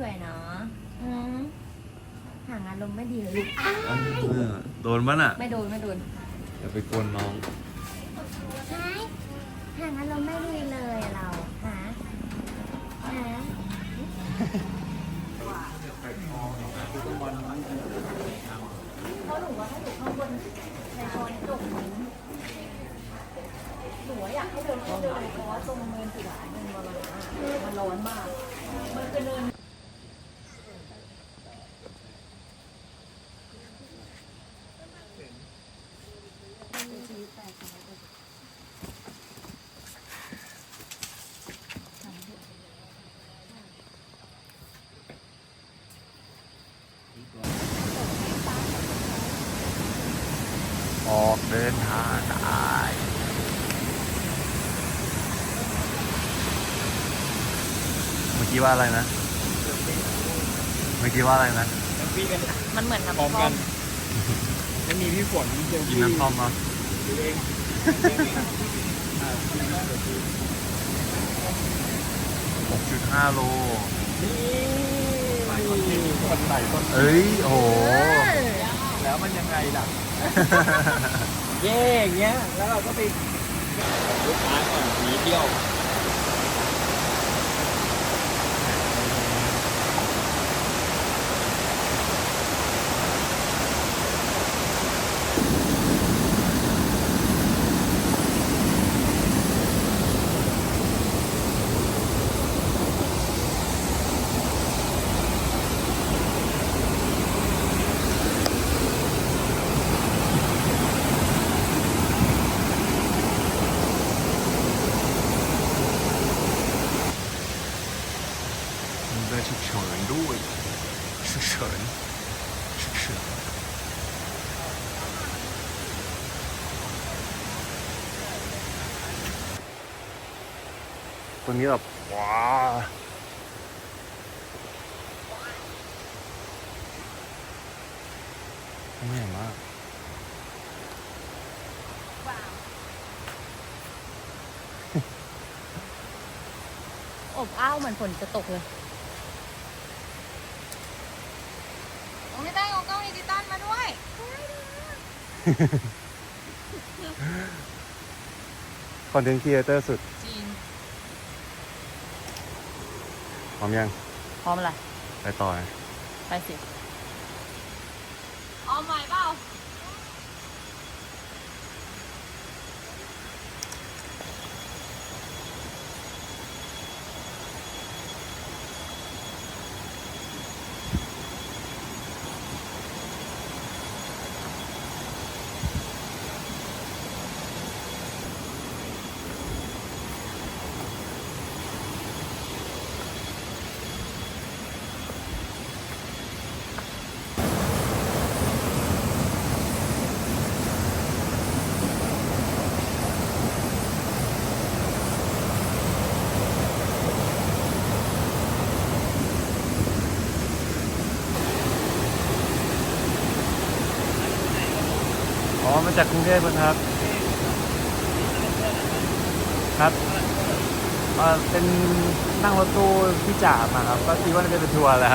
ช่วยเนาะอืมห่างอารมณ์ไม่ดีเลยลูกอ้าวเออโดนมั้ยน่ะไม่โดนไม่โดนอย่าไปกวนน้องใช่ห่างอารมณ์ไม่ดีเลยอะเราฮะฮะเพราะหนูว่าถ้าอยู่ข้างบนในซอยจบหนูหนูว่าอยากให้เดินเข้าเดินเพราะว่าตรงเนินสุดาเนินบาลามันร้อนมากมันจะเนิน ออก เดินทางได้เมื่อกี้ว่าอะไรนะ เมื่อกี้ว่าอะไรนะพี่กันมันเหมือนน้ำพร้อมท่อกัมนไม่มีพี่ฝนเจอกินพี่น้ำท่อมเนาะดูเองอ่าพี่นะเดี๋ยวพี่6.5 โล นี่คนไหนต้นเอ้ย โอ้โห แล้วมันยังไงล่ะ เย่อย่างเงี้ย แล้วเราก็ไปลูกค้าก่อนหนีเที่ยว มันเป็นฉุกเฉินด้วยฉุกเฉินฉุกเฉินต รงนี้แบบว้าไม่เห็นมากอบอ้าวเหมือนฝนจะตกเลยโอ้ไม่ได้เอากล้องดิจิตอลมาด้วยคอนเทนต์ครีเอเตอร์สุด จริง พร้อมยัง พร้อมอะไร ไปต่อไหมไปสิเอาใหม่เปล่ มาจากกรุงเทพครับ ครับเป็นนั่งรถตู้พี่จ่ามาครับ ก็คิดว่าน่าจะเป็นทัวร์แหล้ว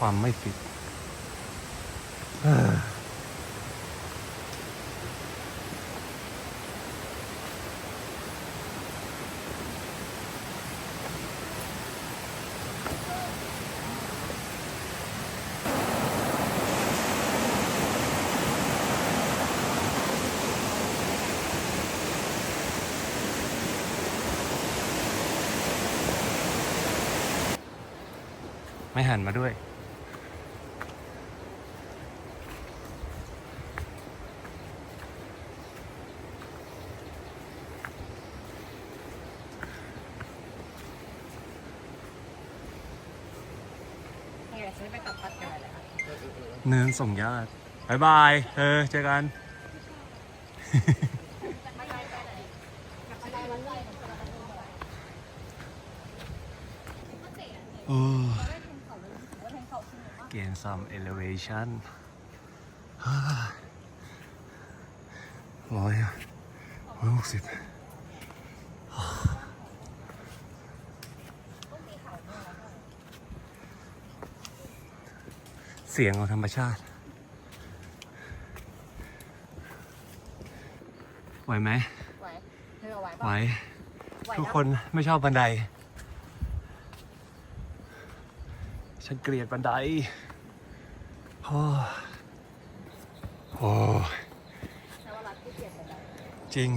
ความไม่ฟิตไม่หันมาด้วย ฉันไปกับพัดกันเลยค่ะเนินส่งญาติบายบายเธอเจอกัน โอ้ gain some elevation ฮ่าร้อยร้อยหกสิบ สียงของธรรมชาติ ไหวไหมไหวเธอไหวไหวปะไหวทุกนะคนไม่ชอบบันได ฉันเกลียดบันได โอ้โหแต่ว่ารักที่เกียดเลยจริง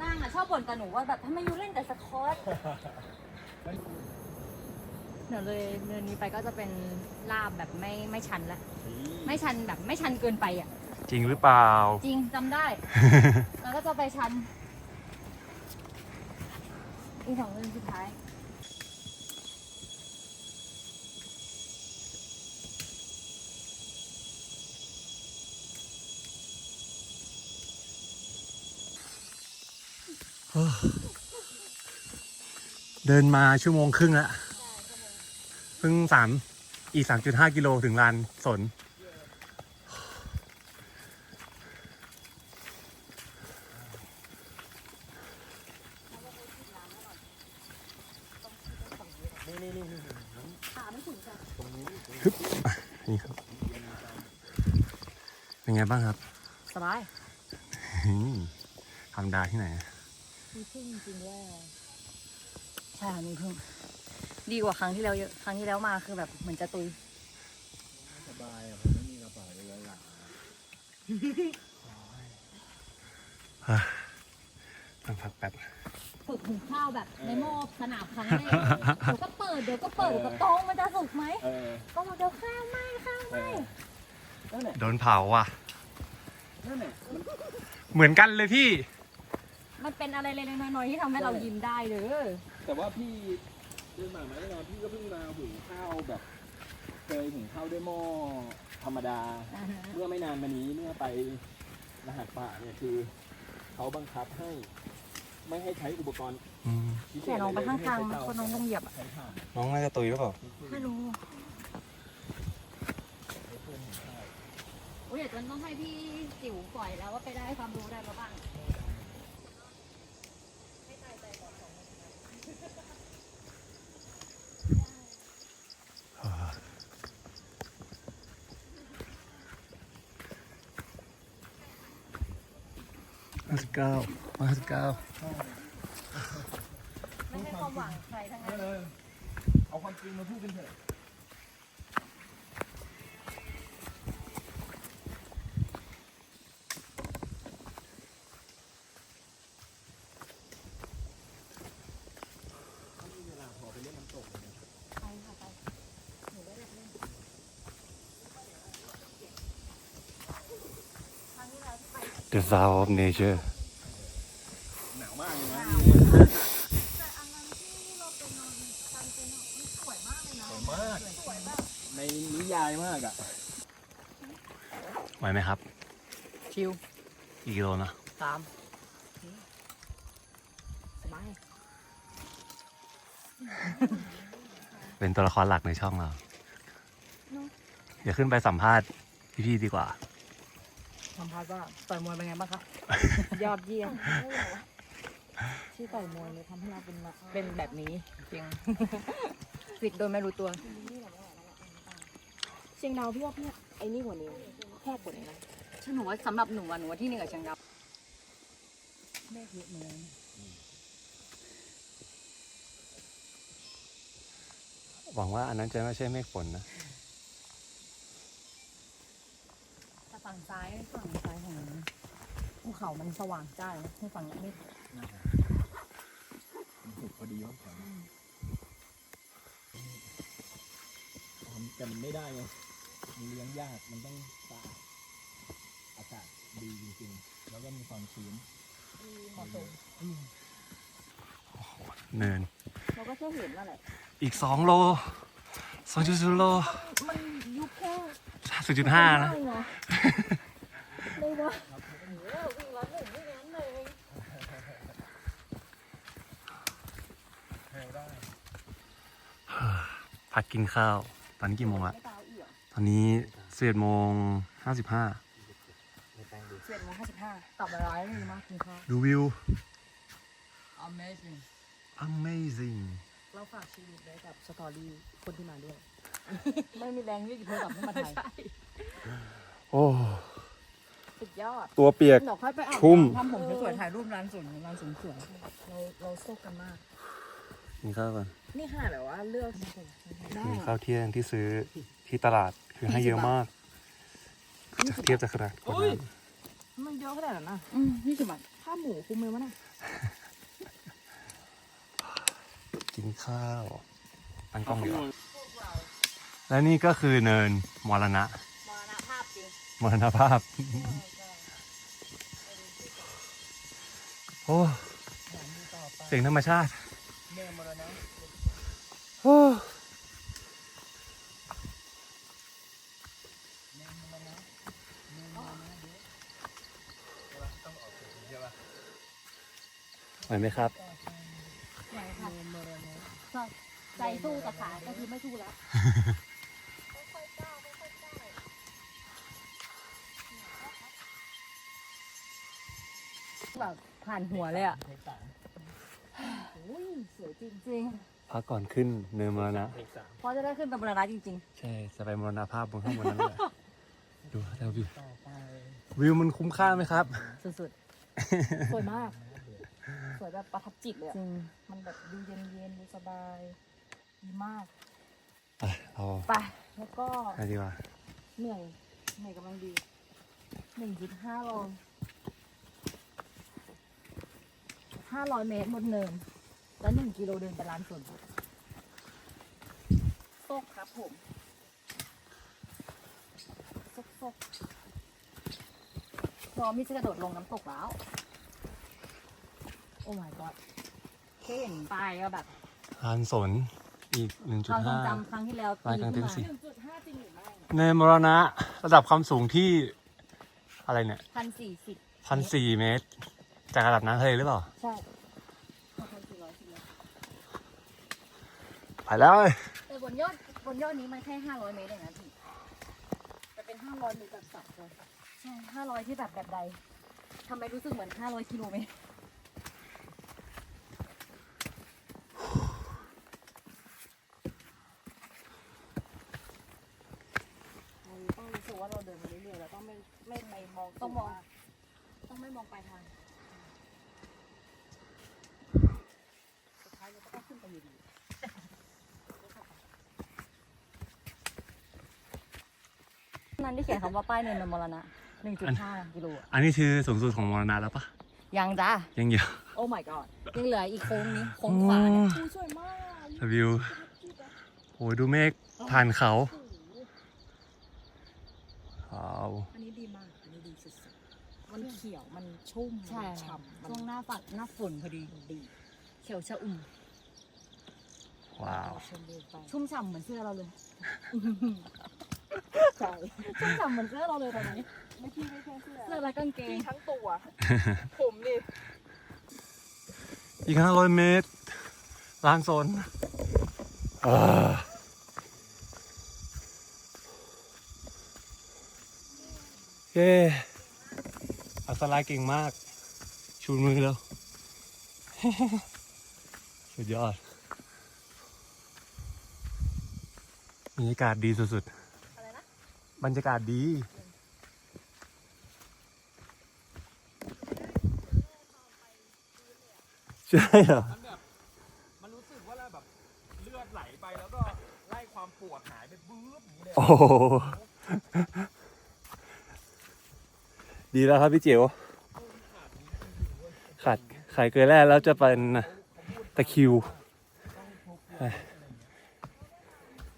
นางอะชอบบ่นกับหนูว่าแบบทำไมยูเล่นแต่สควอต เดี๋ยวเลยเนินนี้ไปก็จะเป็นลาบแบบไม่ไม่ชันละ ไม่ชันแบบไม่ชันเกินไปอะ จริงหรือเปล่า จริงจำได้ แล้วก็จะไปชัน อีกสองเดือนสุดท้าย เดินมาชั่วโมงครึ่งละ เพิ่งสามอีกสามจุดห้ากิโลถึงลานสน นี่ครับ เป็นไงบ้างครับ สบายอืมทำดาที่ไหนมีพึ่งจริงแล้วใช่ค่ะมีพึ่ง ดีกว่าครั้งที่แล้วเยอะ ครั้งที่แล้วมาคือแบบเหมือนจะตุย สบายอะผมไม่มีกระเป๋าเลยหลังต้องพักแป๊บ ฝึกหุงข้าวแบบในหม้อสนามครั้งแรกเดี๋ยวก็เปิดเดี๋ยวก็เปิดเดี๋ยวก็ตองมันจะสุกไหมเออก็บอกเดี๋ยวข้าวไหม้ข้าวเอไหม้อนั่นแหละโดนเผาว่ะ นั่นแหละมันเหมือนกันเลยพี่ มันเป็นอะไรเล็กๆน้อยๆที่ทำให้เรายิ้มได้เลยแต่ว่าพี่ เดินมาไหมนอนพี่ก็เพิ่งมาหุงข้าวแบบเคยหุงข้าวด้วยหม้อธรรมดา เมื่อไม่นานมานี้เมื่อไปรหัสป่าเนี่ยคือเขาบังคับให้ ไม่ให้ใช้อุปกรณ์อืมพิเศษแค่ลงไปข้างให้ทางใช้เตคนน้องลงเหยียบอะใช้ถ่านน้องน่าจะตุยหรือเปล่าไม่รู้โอ้ยเดี๋ยวจะต้องให้พี่จิ๋วปล่อยแล้วว่าไปได้ความรู้อะไรมาบ้าง เก้าห้าสิบเก้าไม่ให้ความหวังใครทั้งนั้น เออเอาความจริงมาพูดกันเถอะเดอะซาวออฟเนเจอร์ หนาวมากเลยนะสวยมากในนิยายมากอะ ไหวไหมครับ ชิวอีกกิโลนะตามสบายเป็นตัวละครหลักในช่องเรา เดี๋ยวขึ้นไปสัมภาษณ์พี่ๆดีกว่า สัมภาษณ์ว่าต่อยมวยเป็นไงบ้างคะยอดเยี่ยมที่ต่อยมวยเลยทำให้เราเป็นมาเป็นแบบนี้จริงฟิตโดยไม่รู้ตัวนี่เชียงดาวพี่ว่าพี่ไอ้นี่กว่านี้ แคบกว่านี้นะฉันหนูว่าสำหรับหนูอะหนูว่าที่หนึ่งกับเชียงดาวเมฆเยอะเหมือนกันหวังว่าอันนั้นจะไม่ใช่เมฆฝนนะ แต่ฝั่งซ้ายฝั่งซ้ายของภูเขามันสว่างจ้าเลยนะที่ฝั่งนี้ไม่มันสุกพอดีว่าแข็งแต่มันไม่ได้ไงมันเลี้ยงยากมันต้องสะอาดอากาศ ดีจริงๆ แล้วก็มีความชื้นเหมาะสมเนินเราก็แค่เห็นนั่นแหละอีกสองโลสองจุดศูนย์โลมันยุบแค่ศูนย์จุดห้านะไม่นะไม่ว่าวิ่งร้อยหนึ่งวิ่งร้อยหนึ่งพักกินข้าว ตอนนี้กี่โมงละไม่ตาวอีกเหรอตอนนี้สิบเอ็ดโมงห้าสิบห้าสิบเอ็ดโม งห้าสิบห้าตอบมาร้อยเลยมากกินข้าวดูวิว Amazing amazing เราฝากชีวิตไว้กับสตอรี่คนที่มาด้วย ไม่มีแรงที่จะโทรศัพท์ขึ้นมาถ่ายโอ้ สุดยอดตัวเปียก เดี๋ยวค่อยไปอาบชุ่มน้ำทำผมสวยๆถ่ายรูปร้านสวนร้านสวนสวยเราเราโซกกันมาก กินข้าวก่อนนี่ค่ะแบบว่าเลือกได้กินข้าวเที่ยงที่ซื้อที่ตลาดคือให้เยอะมากจะเทียบจากขนาดคนนั้น มันเยอะขนาดนั้นนะอืมนี่สิบบาทค่าหมูคุ้มไหมวะน่ะกินข้าวตั้งกล้องอยู่และนี่ก็คือเนินมรณะ มรณภาพจริงมรณภาพ โอ้เสียงธรรมชาติโอ้ ไหวไหมครับใจสู้แต่ขาก็คือไม่สู้แล้วแบบผ่านหัวเลยอะอุ้ยสวยจริงจริงพักก่อนขึ้นเนินมรณะๆเพราะจะได้ขึ้นเป็นบรรณะจริงใช่ จะไปมรณภาพบนข้างบนนั้นเลยดูแต่วิววิวมันคุ้มค่าไหมครับๆสุด สวยมาก สวยแบบประทับจิตเลยๆอะจริงมันแบบดูเย็นๆดูสบาย ดีมาก ไปเอาไป แล้วก็ไปดีกว่าเหนื่อย เหนื่อยกำลังดีหนึ่งจุดห้าโลห้าร้อยเมตรบนเนิน แล้วหนึ่งกิโลเดินไปร้านสวนโซกครับผมซกซก พร้อมที่จะกระโดดลงน้ำตกแล้ว โอ้ my god แค่เห็นป้ายก็แบบลานสนอีกความทรง1.5 จำครั้งที่แล้วรายการเต็มขึ้นสิบหนึ่งจุดห้าจริงหรือไม่ในมรณะระดับความสูงที่อะไรเนี่ยพันสี่สิบพันสี่เมตร จากระดับน้ำทะเลหรือเปล่า ใช่พันสี่ร้อยสิบไปแล้วแต่บนยอดบนยอดนี้มันแค่ห้าร้อยเมตรเองนะพี่จะเป็นห้าร้อยเมตรจากสับเลย ใช่ห้าร้อยที่แบบแบบใดทำไมรู้สึกเหมือนห้าร้อยกิโลเมตรเราต้องรู้สึกว่าเราเดินไปเรื่อยๆแล้วต้องไม่ไม่ไปมองต้องมองสูต้องไม่มองปลายทางสุดท้ายเราก็ต้องขึ้นไปอยู่ดีนั้นที่เขียนคำว่าป้ายเนินมรณะ หนึ่งจุดห้ากิโลอะอันนี้คือสูงสุดของมรณะแล้วปะยังจ้ายังเยอะโอ้ my god ยังเหลืออีกโค้งนี้โค้งขวาเนี่ยอู้สวยมากวิวโอ้ยดูเมฆผ่านเขาว้าวอันนี้ดีมาก อันนี้ดีสุดๆมันเขียวมันชุ่มใช่มันฉ่ำมันช่วงหน้าฝัดหน้าฝนพอดีดี เขียวชะอุ่มว้าวชมวิวไปชุ่มฉ่ำเหมือนเสื้อเราเลยใช่ชุ่มฉ่ำเหมือนเสื้อเราเลยตอนนี้ ไม่พี่ไม่แค่เสื้อเสื้อและกางเกงพี่ทั้งตัว ผมนี่อีกห้าร้อยเมตรลานสนอ่าเย้อัสลายเก่งมาก ชูมือแล้ว สุดยอดบรรยากาศดีสุดๆบรรยากาศดี ใช่เหรอ มันแบบมันรู้สึกว่าแบบเลือดไหลไปแล้วก็ไล่ความปวดหายไปบื้ออย่างนี้เลยโอ้โหดีแล้วครับพี่จิ๋วขาดขายเกลือแร่แล้วจะเป็นตะคริว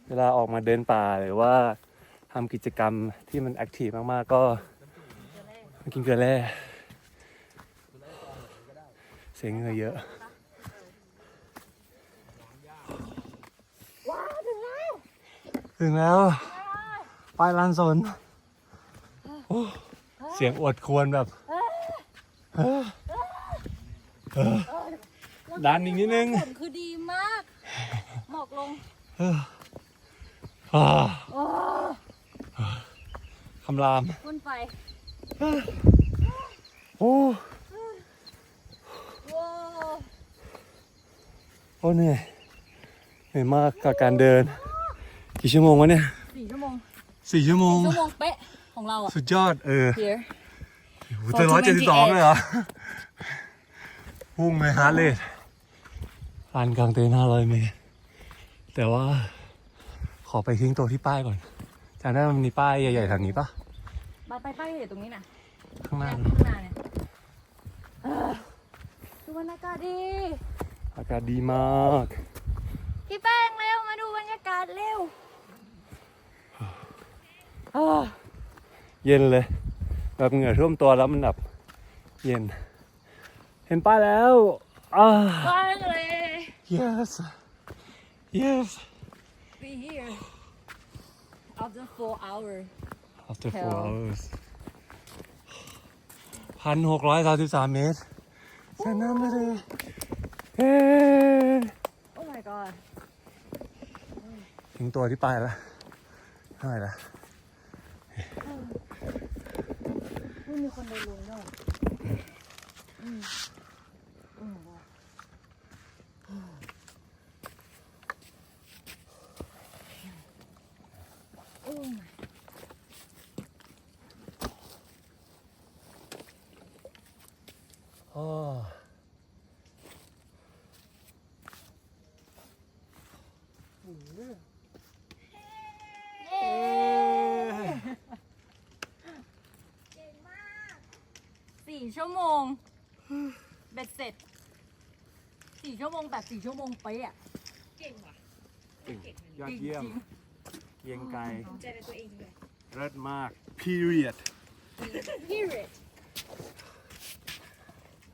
เวลาออกมาเดินป่าหรือว่าทำกิจกรรมที่มันแอคทีฟมาก ๆ ก็มากินเกลือแร่เสียเงินเยอะถึงแล้วปลายลานสนโอ้เสียงอดควรแบบดันอีกนิดนึงผลคือดีมากหมอกลงคำรามพ่นไฟโอ้ ว้าว โอ้เหนื่อยเหนื่อยมากกับการเดิน กี่ชั่วโมงวะเนี่ยสี่ชั่วโมงสี่ชั่วโมง ชั่วโมงเป๊ะของเราอะสุดยอด เออ here โหเจอร้อยเจ็ดสิบสองเลยเหรอ พุ่งเลยฮาร์ดเลยลานกลางเต็นท์ห้าร้อยเมตร แต่ว่าขอไปทิ้งตัวที่ป้ายก่อนจำได้มันมีป้ายใหญ่ๆแถวนี้ปะมาไปป้ายอยู่ตรงนี้น่ะข้างหน้าเนี่ยข้างหน้าเนี่ยเออดูบรรยากาศดี อากาศดีมาก พี่แป้งเร็วมาดูบรรยากาศเร็วเออเย็นเลย แบบเหงื่อท่วมตัวแล้วมันแบบเย็น เห็นป้ายแล้วอ่าว่างเลย yes yes be here after four hours after four Hell. hours พันหกร้อยสามสิบสามเมตรชนะมาเลย เฮ้ oh my god ถึงตัวที่ปลายแล้วเท่าไหร่ละไม่มีคนเดินลงด้วยอืมอืมโอ้ my โอ้เอ้ย สี่ชั่วโมงเบ็ดเสร็จสี่ชั่วโมงแบบสี่ชั่วโมงไปอะยอดเยี่ยมเยียงไกลเลิศมาก period period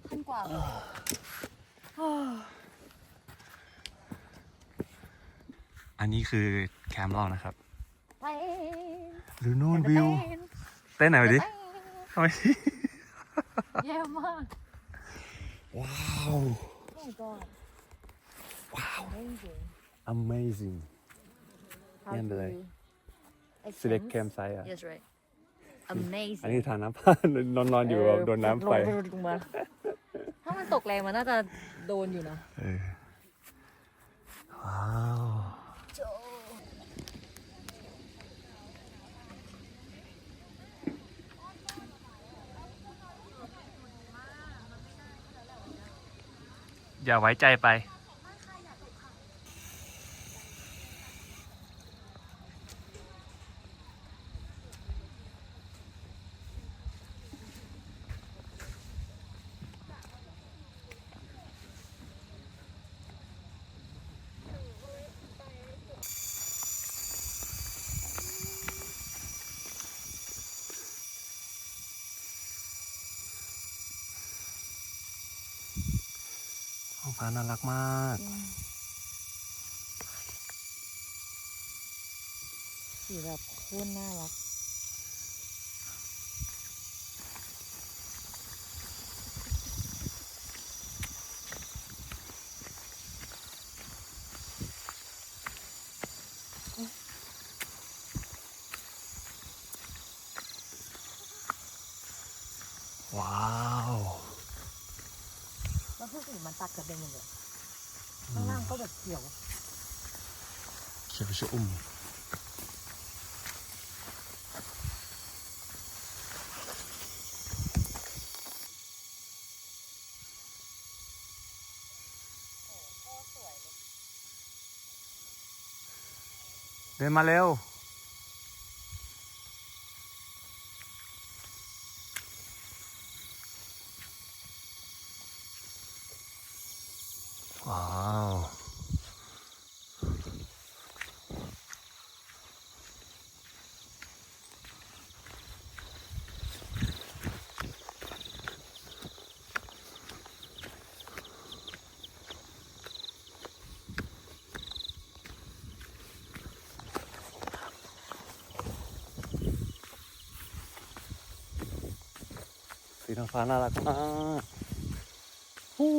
พันกว่าอันนี้คือแคมป์เรานะครับไปหรือนู่นวิวเต้นไหนอยดิทำไม แย่มากว้าว โอ้ my god ว้าว amazing amazing How เยี่ยมไปเลย to select essence campsite อะ yes right amazing อันนี้ทานน้ำผ้านอนนอนๆอยู่แบบโดนน้ำไฟลงลงมาถ้ามันตกแรงมันน่าจะโดนอยู่นะเออว้าว อย่าไว้ใจไป ฟ้าน่ารักมาก สีแบบโคตรน่ารัก พวกอื่นมันตัดกันเด้นหมดเลยข้างล่างก็แบบเขียวเขียวชะอุ่มเดินมาเร็ว น้องฟ้าน่ารักมากฮู้